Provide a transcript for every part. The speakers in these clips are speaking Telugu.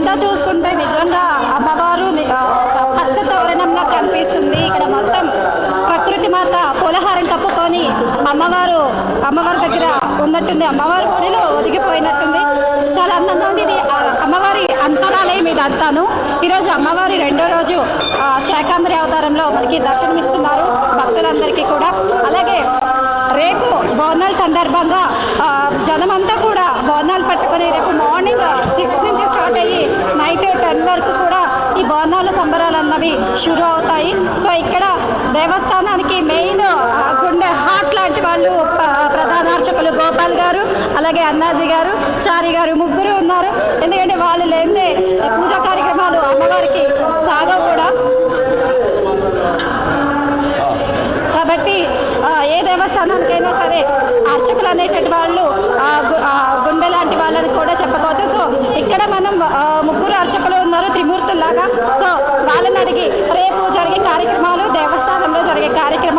ఇదంతా చూస్తుంటే నిజంగా అమ్మవారు పచ్చ తోరణంలో కనిపిస్తుంది. ఇక్కడ మొత్తం ప్రకృతి మాత పూలహారం కప్పుకొని అమ్మవారు అమ్మవారి దగ్గర ఉన్నట్టుంది. అమ్మవారి గుడిలో ఒదిగిపోయినట్టుంది. చాలా అందంగా ఉంది. ఇది అమ్మవారి అంతరాలయం అంతాను ఈరోజు అమ్మవారి రెండో రోజు శాఖాంధ్రి అవతారంలో మనకి దర్శనమిస్తున్నారు భక్తులందరికీ కూడా. అలాగే రేపు బోనాల సందర్భంగా జనమంతా కూడా బోనాలు పట్టుకొని రేపు మార్నింగ్ సిక్స్ నుంచి స్టార్ట్ అయ్యి నైట్ టెన్ వరకు కూడా ఈ బోనాల సంబరాలు అన్నవి షురు అవుతాయి. సో ఇక్కడ దేవస్థానానికి మెయిన్ గుండె హాట్ లాంటి వాళ్ళు ప- ప్రధాన అర్చకులు గోపాల్ గారు అలాగే అన్నాజీ గారు చారి గారు ముగ్గురు ఉన్నారు. ఎందుకంటే వాళ్ళు లేనిదే పూజా కార్యక్రమాలు అమ్మవారికి సాగవు కూడా.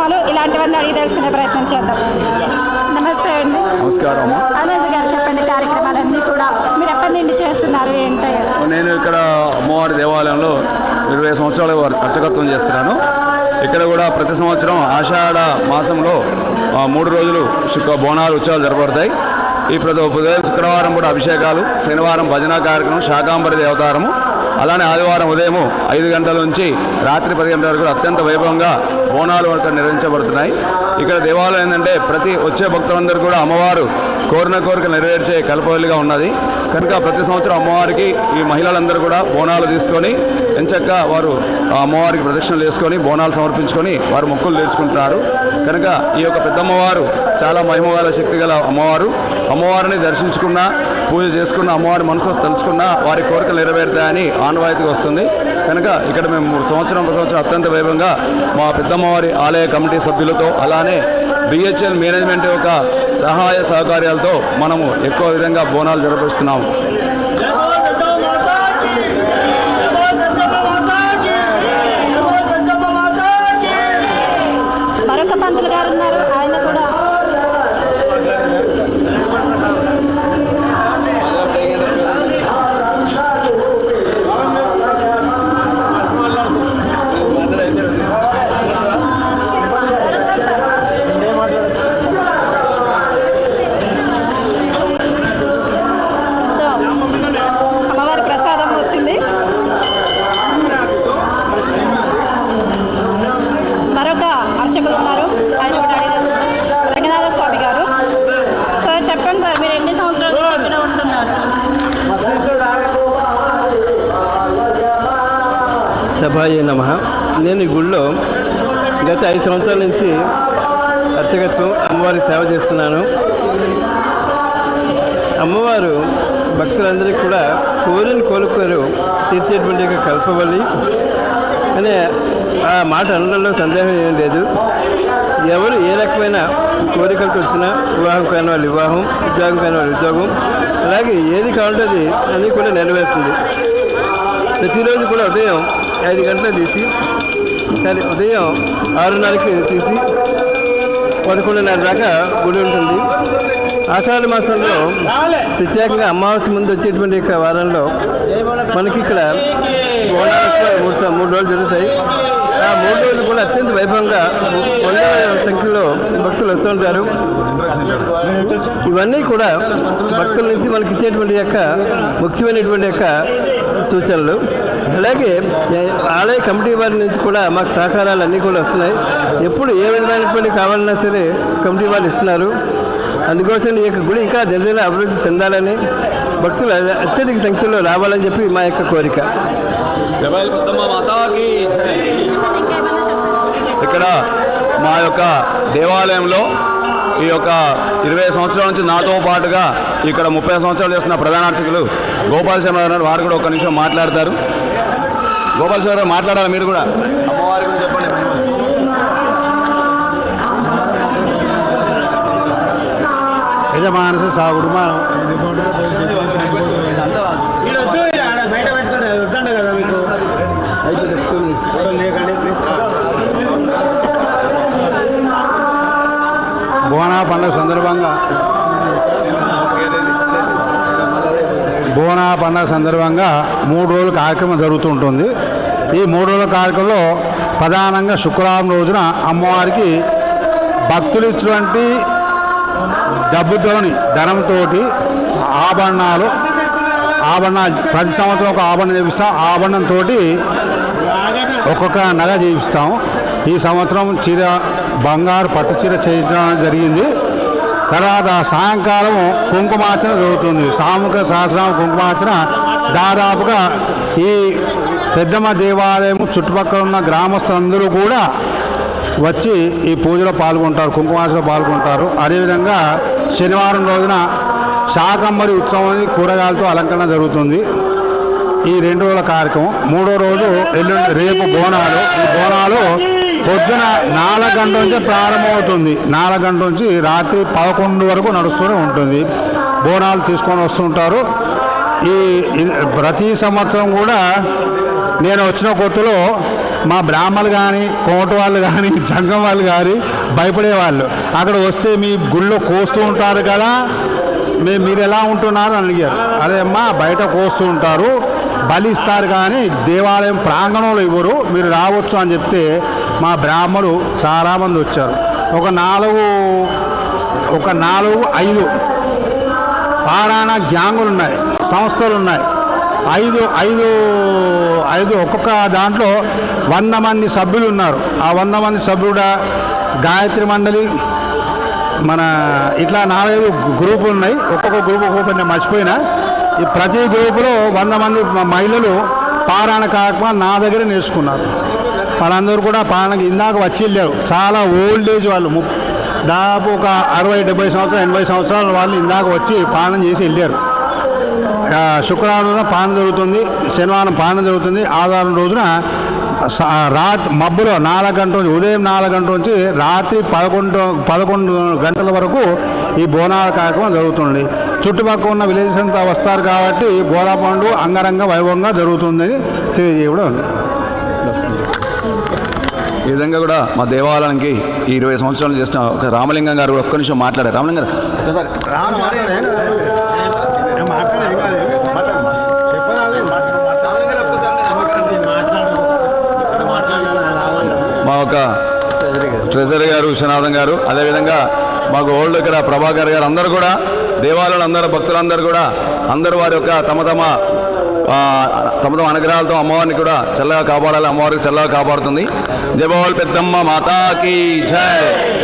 కార్యక్రమాలు ఇలాంటివన్నీ అడిగి తెలుసుకునే ప్రయత్నం చేద్దాం. నమస్తే అండి. నమస్కారం. అనూజ్ గారు చెప్పండి కార్యక్రమాలన్నీ కూడా మీరు ఎప్పటి నుండి చేస్తున్నారు ఏంటో? నేను ఇక్కడ అమ్మవారి దేవాలయంలో ఇరవై సంవత్సరాలు అర్చకత్వం చేస్తున్నాను. ఇక్కడ కూడా ప్రతి సంవత్సరం ఆషాఢ మాసంలో మూడు రోజులు బోనాలు ఉత్సవాలు జరపడతాయి ఈ ప్రతి ఉదయం శుక్రవారం కూడా అభిషేకాలు శనివారం భజన కార్యక్రమం శాకాంబరి దేవతారము అలానే ఆదివారం ఉదయం ఐదు గంటల నుంచి రాత్రి పది గంటల వరకు అత్యంత వైభవంగా బోనాలు వరకు నిర్వహించబడుతున్నాయి. ఇక్కడ దేవాలయం ఏంటంటే ప్రతి వచ్చే భక్తులందరూ కూడా అమ్మవారు కోరిన కోరిక నెరవేర్చే కలపవల్లిగా ఉన్నది. కనుక ప్రతి సంవత్సరం అమ్మవారికి ఈ మహిళలందరూ కూడా బోనాలు తీసుకొని ఎంచక్క వారు అమ్మవారికి ప్రదక్షిణలు చేసుకొని బోనాలు సమర్పించుకొని వారు మొక్కులు తీర్చుకుంటున్నారు. కనుక ఈ యొక్క పెద్దమ్మవారు చాలా మహిమగల శక్తి గల అమ్మవారు. అమ్మవారిని దర్శించుకున్న పూజ చేసుకున్న అమ్మవారి మనసు తలుచుకున్న వారి కోరికలు నెరవేరుతాయని ఆనవాయితీగా వస్తుంది. కనుక ఇక్కడ మేము సంవత్సరం ఒక సంవత్సరం అత్యంత వైభవంగా మా పెద్దమ్మవారి ఆలయ కమిటీ సభ్యులతో అలానే బిహెచ్ఎల్ మేనేజ్మెంట్ యొక్క సహాయ సహకార్యాలతో మనము ఎక్కువ విధంగా బోనాలు జరిపిస్తున్నాము. సభాయ నమ. నేను ఈ గుళ్ళో గత ఐదు సంవత్సరాల నుంచి అర్చకత్వం అమ్మవారికి సేవ చేస్తున్నాను. అమ్మవారు భక్తులందరికీ కూడా కోరిని కోలుకోరు తీర్చేటువంటి కల్పవల్లి అనే ఆ మాట అనడంలో సందేహం ఏం లేదు. ఎవరు ఏ రకమైన కోరికలతో వచ్చినా వివాహం కాని వాళ్ళు వివాహం ఉద్యోగం కాని వాళ్ళు ఉద్యోగం అలాగే ఏది కావాలంటే అది అన్నీ కూడా నెరవేరుతుంది. ప్రతిరోజు కూడా ఉదయం ఐదు గంటల తీసి సరే ఉదయం ఆరున్నరకి తీసి పదకొండున్నర దాకా గుడి ఉంటుంది. ఆషాఢ మాసంలో ప్రత్యేకంగా అమావాస్య ముందు వచ్చేటువంటి యొక్క వారంలో మనకి ఇక్కడ మూడు రోజులు జరుగుతాయి. ఆ మూడు రోజులు కూడా అత్యంత వైభవంగా వందల సంఖ్యలో భక్తులు వస్తుంటారు. ఇవన్నీ కూడా భక్తుల నుంచి మనకి ఇచ్చేటువంటి యొక్క ముఖ్యమైనటువంటి యొక్క సూచనలు. అలాగే ఆలయ కమిటీ వారి నుంచి కూడా మాకు సహకారాలు అన్నీ కూడా వస్తున్నాయి. ఎప్పుడు ఏ విధమైనటువంటి కావాలన్నా సరే కమిటీ వాళ్ళు ఇస్తున్నారు. అందుకోసం ఈ యొక్క గుడి ఇంకా దినదిన అభివృద్ధి చెందాలని భక్తులు అత్యధిక సంఖ్యలో రావాలని చెప్పి మా యొక్క కోరిక. ఇక్కడ మా యొక్క దేవాలయంలో ఈ యొక్క ఇరవై సంవత్సరాల నుంచి నాతో పాటుగా ఇక్కడ ముప్పై సంవత్సరాలు చేస్తున్న ప్రధాన అర్చకులు గోపాల్ శర్మ గారు వారు కూడా ఒక నిమిషం మాట్లాడతారు. గోపాల్ శర్మ గారు మాట్లాడాలి మీరు కూడా. అమ్మవారి గురించి చెప్పండి. యజమానసు సాగుడు మనం పండుగ సందర్భంగా బోనా పండుగ సందర్భంగా మూడు రోజుల కార్యక్రమం జరుగుతుంటుంది. ఈ మూడు రోజుల కార్యక్రమంలో ప్రధానంగా శుక్రవారం రోజున అమ్మవారికి భక్తులు ఇచ్చినటువంటి డబ్బుతోని ధనంతో ఆభరణాలు ఆభరణాలు ప్రతి సంవత్సరం ఒక ఆభరణం చేపిస్తాం. ఆభరణంతో ఒక్కొక్క నగ చేపిస్తాము ఈ సంవత్సరం చీర బంగారు పట్టు చీర చేయడం జరిగింది. తర్వాత సాయంకాలం కుంకుమార్చన జరుగుతుంది. సాముఖ సహస్రం కుంకుమార్చన దాదాపుగా ఈ పెద్దమ్మ దేవాలయం చుట్టుపక్కల ఉన్న గ్రామస్తులందరూ కూడా వచ్చి ఈ పూజలో పాల్గొంటారు కుంకుమార్చలో పాల్గొంటారు. అదేవిధంగా శనివారం రోజున శాకంబరి ఉత్సవం కూరగాయలతో అలంకరణ జరుగుతుంది. ఈ రెండు రోజుల కార్యక్రమం. మూడో రోజు ఎల్లుండి రేపు బోనాలు. ఈ బోనాలు పొద్దున నాలుగు గంటల నుంచి ప్రారంభమవుతుంది. నాలుగు గంటల నుంచి రాత్రి పదకొండు వరకు నడుస్తూనే ఉంటుంది. బోనాలు తీసుకొని వస్తుంటారు. ఈ ప్రతి సంవత్సరం కూడా నేను వచ్చిన కొత్తలో మా బ్రాహ్మలు కానీ కోట వాళ్ళు కానీ జంగం వాళ్ళు కానీ భయపడేవాళ్ళు. అక్కడ వస్తే మీ గుళ్ళో కోస్తూ ఉంటారు కదా. మేము మీరు ఎలా ఉంటున్నారు అని అడిగారు. అదే అమ్మా బయట కోస్తూ ఉంటారు. బలి ఇస్తారు కానీ దేవాలయం ప్రాంగణంలో ఇవ్వరు. మీరు రావచ్చు అని చెప్తే మా బ్రాహ్మణులు చాలామంది వచ్చారు. ఒక నాలుగు ఒక నాలుగు ఐదు పారాయణ గ్యాంగులు ఉన్నాయి సంస్థలు ఉన్నాయి. ఐదు ఐదు ఐదు ఒక్కొక్క దాంట్లో వంద మంది సభ్యులు ఉన్నారు. ఆ వంద మంది సభ్యుడ గాయత్రి మండలి మన ఇట్లా నాలుగైదు గ్రూపులు ఉన్నాయి. ఒక్కొక్క గ్రూప్ ఒక్కొక్క నేను మర్చిపోయినా. ఈ ప్రతి గ్రూపులో వంద మంది మహిళలు పారాయణ కార్యక్రమం నా దగ్గర నేర్చుకున్నారు. వాళ్ళందరూ కూడా పాలనకి ఇందాక వచ్చి వెళ్ళారు. చాలా ఓల్డ్ ఏజ్ వాళ్ళు. దాదాపు ఒక అరవై డెబ్బై సంవత్సరాలు ఎనభై సంవత్సరాల వాళ్ళు ఇందాక వచ్చి పాలన చేసి వెళ్ళారు. శుక్రవారం పాలన జరుగుతుంది. శనివారం పాలన జరుగుతుంది. ఆదివారం రోజున స- మబ్బులో నాలుగు గంటల నుంచి ఉదయం నాలుగు గంటల నుంచి రాత్రి పదకొండు పదకొండు గంటల వరకు ఈ బోనాల కార్యక్రమం జరుగుతుంది. చుట్టుపక్కల ఉన్న విలేజెస్ అంతా వస్తారు కాబట్టి బోరా పండుగ అంగరంగ వైభవంగా జరుగుతుందని తెలియజేయడం. ఈ విధంగా కూడా మా దేవాలయానికి ఈ ఇరవై సంవత్సరాలు చేసిన ఒక రామలింగం గారు కూడా ఒక్క నిమిషం మాట్లాడారు. రామలింగం గారు ఒకసారి మా ఒక ట్రెజరీ గారు విశ్వనాథం గారు అదేవిధంగా మాకు ఓల్డ్ ఇక్కడ ప్రభాకర్ గారు అందరూ కూడా దేవాలయాలు అందరూ భక్తులందరూ కూడా అందరూ వారి యొక్క తమ తమ ఆ, తమ తమ అనుగ్రహాలతో అమ్మవారిని కూడా చల్లగా కాపాడాలి. అమ్మవారికి చల్లగా కాపాడుతుంది. జయబాల్ పెద్దమ్మ మాతాకి జై.